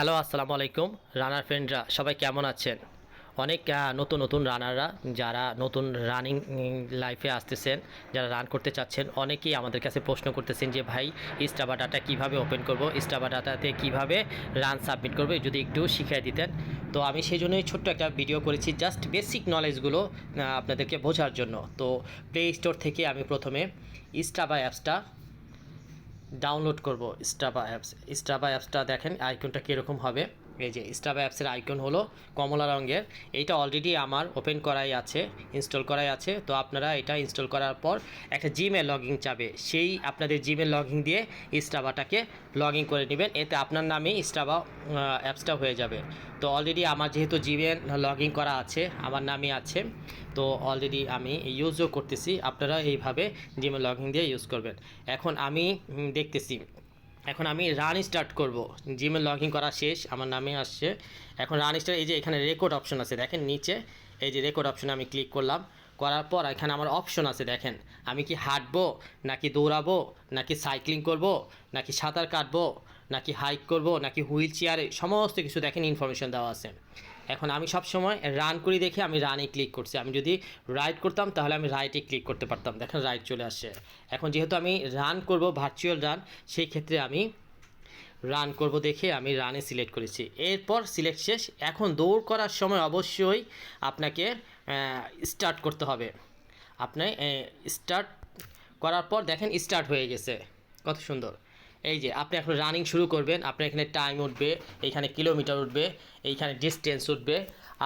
Hello, আসসালামু আলাইকুম। রানার ফ্রেন্ডরা, সবাই কেমন আছেন? অনেক নতুন নতুন রানাররা যারা নতুন রানিং লাইফে আসতেছেন, যারা রান করতে চাচ্ছেন, অনেকেই আমাদের কাছে প্রশ্ন করতেছেন যে, ভাই স্টাবা ডাটা কীভাবে ওপেন করব? স্টাবা ডাটাতে কীভাবে রান সাবমিট করবে? যদি একটু শিখিয়ে দিতেন। তো আমি সেই জন্যই ছোট্ট একটা ভিডিও করেছি জাস্ট বেসিক নলেজগুলো আপনাদেরকে বোঝার জন্য। তো প্লে স্টোর থেকে আমি প্রথমে স্টাবা অ্যাপসটা ডাউনলোড করব স্টাবা অ্যাপস স্টাবা অ্যাপসটা দেখেন আইকনটা কীরকম হবে। এই যে স্টাবা অ্যাপসের আইকন হলো কমলা রঙের। এইটা অলরেডি আমার ওপেন করাই আছে ইনস্টল করাই আছে। তো আপনারা এটা ইনস্টল করার পর একটা জিমেল লগইন চাবে। সেই আপনাদের জিমেল লগইন দিয়ে স্টাবাটাকে লগ ইন করে নেবেন। এতে আপনার নামে স্টাবা অ্যাপসটা হয়ে যাবে। তো অলরেডি আমার যেহেতু জিমেল লগ ইন করা আছে, আমার নামে আছে, তো অলরেডি আমি ইউজও করতেছি। আপনারা এইভাবে জিমেল লগ ইন দিয়ে ইউজ করবেন। এখন আমি দেখতেছি। এখন আমি রান স্টার্ট করব। জিমেল লগ ইন করা শেষ, আমার নামে আসছে। এখন রান স্টার্ট এই যে এখানে রেকর্ড অপশন আছে, দেখেন নিচে, এই যে রেকর্ড অপশনে আমি ক্লিক করলাম। করার পর এখানে আমার অপশন আছে, দেখেন। আমি কি হাঁটবো, নাকি দৌড়াবো, নাকি সাইক্লিং করব, নাকি সাঁতার কাটবো, নাকি হাইক করব, নাকি হুইল চেয়ারে সমস্ত কিছু দেখেন ইনফরমেশন দেওয়া আছে। এখন আমি সব সময় রান করি দেখে আমি রানে ক্লিক করছি। আমি যদি রাইট করতাম, তাহলে আমি রাইটে ক্লিক করতে পারতাম। দেখেন রাইট চলে আসছে। এখন যেহেতু আমি রান করব ভার্চুয়াল রান সেই ক্ষেত্রে আমি রান করব দেখে আমি রানে সিলেক্ট করেছি। এরপর সিলেক্ট শেষ। এখন দৌড় করার সময় অবশ্যই আপনাকে স্টার্ট করতে হবে। আপনি স্টার্ট করার পর দেখেন স্টার্ট হয়ে গেছে। কত সুন্দর। এই যে আপনি এখন রানিং শুরু করবেন, আপনার এখানে টাইম উঠবে এইখানে কিলোমিটার উঠবে, এইখানে ডিস্টেন্স উঠবে।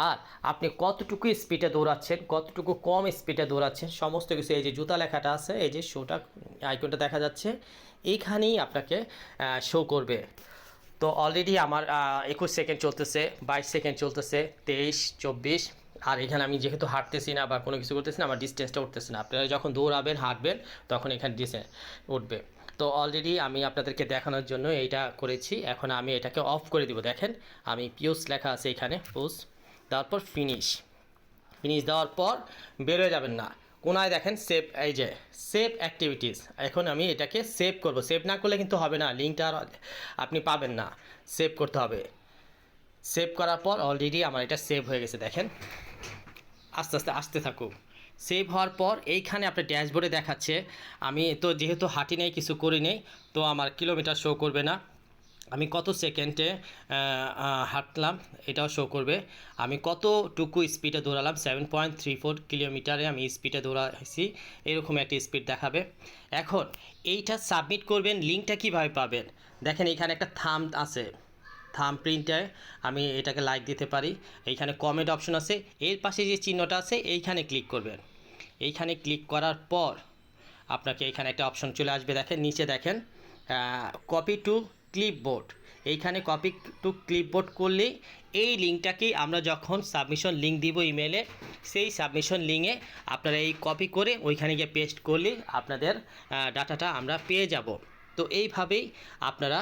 আর আপনি কতটুকু স্পিডে দৌড়াচ্ছেন, কতটুকু কম স্পিডে দৌড়াচ্ছেন, সমস্ত কিছু, এই যে জুতা লেখাটা আছে, এই যে শোটা আইকনটা দেখা যাচ্ছে, এইখানেই আপনাকে শো করবে। তো অলরেডি আমার একুশ সেকেন্ড চলতেছে, বাইশ সেকেন্ড চলতেছে, তেইশ, চব্বিশ, আর এখানে আমি যেহেতু হাঁটতেছি না বা কোনো কিছু করতেছি না, আমার ডিস্টেন্সটা উঠতেছে না। আপনারা যখন দৌড়াবেন, হাঁটবেন, তখন এখানে ডিস্টেন্স উঠবে। তো অলরেডি আমি আপনাদেরকে দেখানোর জন্য এইটা করেছি। এখন আমি এটাকে অফ করে দিব। দেখেন, আমি পিউস লেখা আছে এখানে পুস তারপর ফিনিশ ফিনিশ দেওয়ার পর বেরোয় যাবেন না। কোনায় দেখেন সেভ এই যে সেভ অ্যাক্টিভিটিস এখন আমি এটাকে সেভ করব। সেভ না করলে কিন্তু হবে না। লিঙ্কটা আর আপনি পাবেন না। সেভ করতে হবে। সেভ করার পর অলরেডি আমার এটা সেভ হয়ে গেছে। দেখেন, আস্তে আস্তে, আসতে থাকুক। সেভ হওয়ার পর এইখানে আপনার ড্যাশবোর্ডে দেখাচ্ছে, আমি তো যেহেতু হাঁটি নেই, কিছু করি নেই, তো আমার কিলোমিটার শো করবে না। আমি কত সেকেন্ডে হাঁটলাম, এটাও শো করবে। আমি কতটুকু স্পিডে দৌড়ালাম সেভেন পয়েন্ট থ্রি ফোর কিলোমিটারে আমি স্পিডে দৌড়াইছি, এরকম একটা স্পিড দেখাবে। এখন এইটা সাবমিট করবেন লিঙ্কটা কীভাবে পাবেন? দেখেন এখানে একটা থাম আছে। থাম প্রিন্টে আমি এটাকে লাইক দিতে পারি। এইখানে কমেন্ট অপশন আছে, এর পাশে যে চিহ্নটা আছে, এইখানে ক্লিক করবেন। এইখানে ক্লিক করার পর আপনাকে এখানে একটা অপশন চলে আসবে। দেখেন, নিচে দেখেন কপি টু ক্লিপবোর্ড এইখানে কপি টু ক্লিপবোর্ড করলেই এই লিঙ্কটাকেই আমরা যখন সাবমিশন লিঙ্ক দিব ইমেলে সেই সাবমিশন লিঙ্কে আপনারা এই কপি করে ওইখানে গিয়ে পেস্ট করলে আপনাদের ডাটাটা আমরা পেয়ে যাব। তো এইভাবেই আপনারা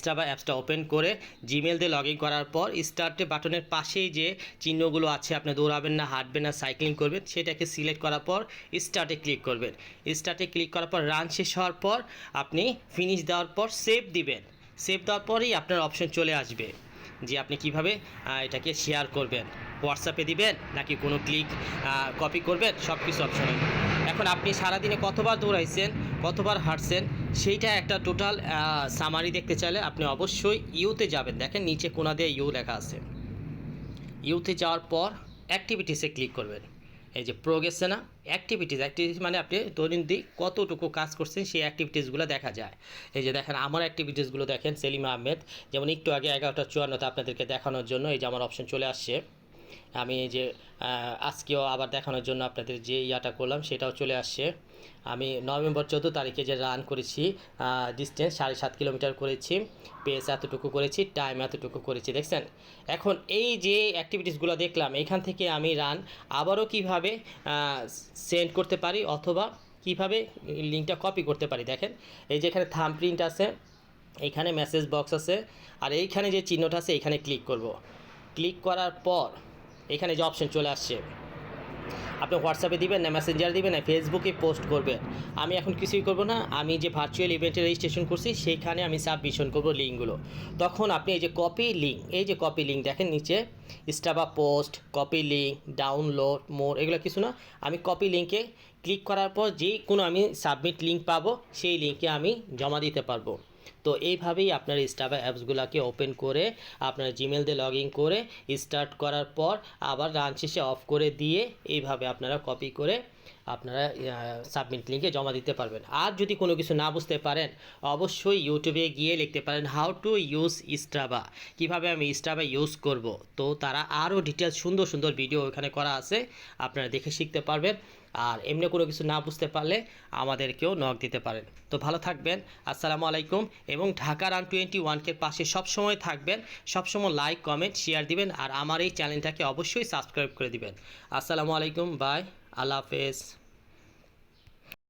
স্টাবা অ্যাপসটা ওপেন করে জিমেল দিয়ে লগ ইন করার পর স্টার্টে বাটনের পাশেই যে চিহ্নগুলো আছে, আপনি দৌড়াবেন না, হাঁটবেন না সাইক্লিং করবেন, সেটাকে সিলেক্ট করার পর স্টার্টে ক্লিক করবেন। স্টার্টে ক্লিক করার পর রান শেষ হওয়ার পর আপনি ফিনিশ দেওয়ার পর সেভ দিবেন। সেভ দেওয়ার পরেই আপনার অপশন চলে আসবে যে আপনি কীভাবে এটাকে শেয়ার করবেন। হোয়াটসঅ্যাপে দিবেন নাকি কোনো ক্লিক কপি করবেন? সব কিছু অপশনে এখন আপনি সারাদিনে কতবার দৌড়াইছেন, কতবার হাঁটছেন সেইটা একটা টোটাল সামারি দেখতে চাইলে আপনি অবশ্যই ইউতে যাবেন। দেখেন নিচে কোনা দিয়ে ইউ লেখা আছে। ইউতে যাওয়ার পর অ্যাক্টিভিটিসে ক্লিক করবেন। এই যে প্রোগ্রেসে না অ্যাক্টিভিটিস অ্যাক্টিভিটিস মানে আপনি দৈনন্দিন কতটুকু কাজ করছেন সেই অ্যাক্টিভিটিসগুলো দেখা যায়। এই যে দেখেন আমার অ্যাক্টিভিটিসগুলো দেখেন, সেলিম আহমেদ, যেমন একটু আগে এগারোটা চুয়ান্নতে আপনাদেরকে দেখানোর জন্য এই যে আমার অপশন চলে আসছে। আমি যে আজকেও আবার দেখানোর জন্য আপনাদের যে ইয়াটা করলাম সেটাও চলে আসছে। আমি নভেম্বর চোদ্দ তারিখে যে রান করেছি ডিস্টেন্স সাড়ে সাত কিলোমিটার করেছি পেস এতটুকু করেছি টাইম এতটুকু করেছি, দেখছেন? এখন এই যে অ্যাক্টিভিটিসগুলো দেখলাম, এখান থেকে আমি রান আবারও কীভাবে সেন্ড করতে পারি অথবা কীভাবে লিঙ্কটা কপি করতে পারি, দেখেন? এই যে এখানে থাম প্রিন্ট আছে এইখানে মেসেজ বক্স আছে, আর এইখানে যে চিহ্নটা আছে, এইখানে ক্লিক করব। ক্লিক করার পর এখানে যে অপশন চলে আসছে। আপনি হোয়াটসঅ্যাপে দিবেন, না মেসেঞ্জার দিবেন, না ফেসবুকে পোস্ট করবেন। আমি এখন কিছুই করব না, আমি যে ভার্চুয়াল ইভেন্টে রেজিস্ট্রেশন করছি সেইখানে আমি সাবমিশন করব লিঙ্কগুলো। তখন আপনি এই যে কপি লিঙ্ক এই যে কপি লিঙ্ক দেখেন নিচে Strava post copy link download more এগুলো কিছু না। আমি কপি লিঙ্কে ক্লিক করার পর যে কোনো আমি সাবমিট লিঙ্ক পাবো, সেই লিঙ্কে আমি জমা দিতে পারব। তো এইভাবেই আপনার স্টাফা অ্যাপসগুলোকে ওপেন করে, আপনার জিমেল দিয়ে লগ ইন করে স্টার্ট করার পর আবার রান শেষে অফ করে দিয়ে এইভাবে আপনারা কপি করে আপনারা সাবমিট লিঙ্কে জমা দিতে পারবেন। আর যদি কোনো কিছু না বুঝতে পারেন, অবশ্যই ইউটিউবে গিয়ে লিখতে পারেন হাউ টু ইউজ স্টাবা কীভাবে আমি স্টাবা ইউজ করব? তো তারা আরও ডিটেলস সুন্দর সুন্দর ভিডিও ওখানে করা আছে। আপনারা দেখে শিখতে পারবেন। আর এমনি কোনো কিছু না বুঝতে পারলে আমাদেরকেও নক দিতে পারেন। তো ভালো থাকবেন, আসসালামু আলাইকুম এবং ঢাকা রান টোয়েন্টি ওয়ানকে পাশে সবসময় থাকবেন, সবসময় লাইক কমেন্ট শেয়ার দিবেন, আর আমার এই চ্যানেলটাকে অবশ্যই সাবস্ক্রাইব করে দিবেন। আসসালামু আলাইকুম বাই আল্লাহ হাফেজ।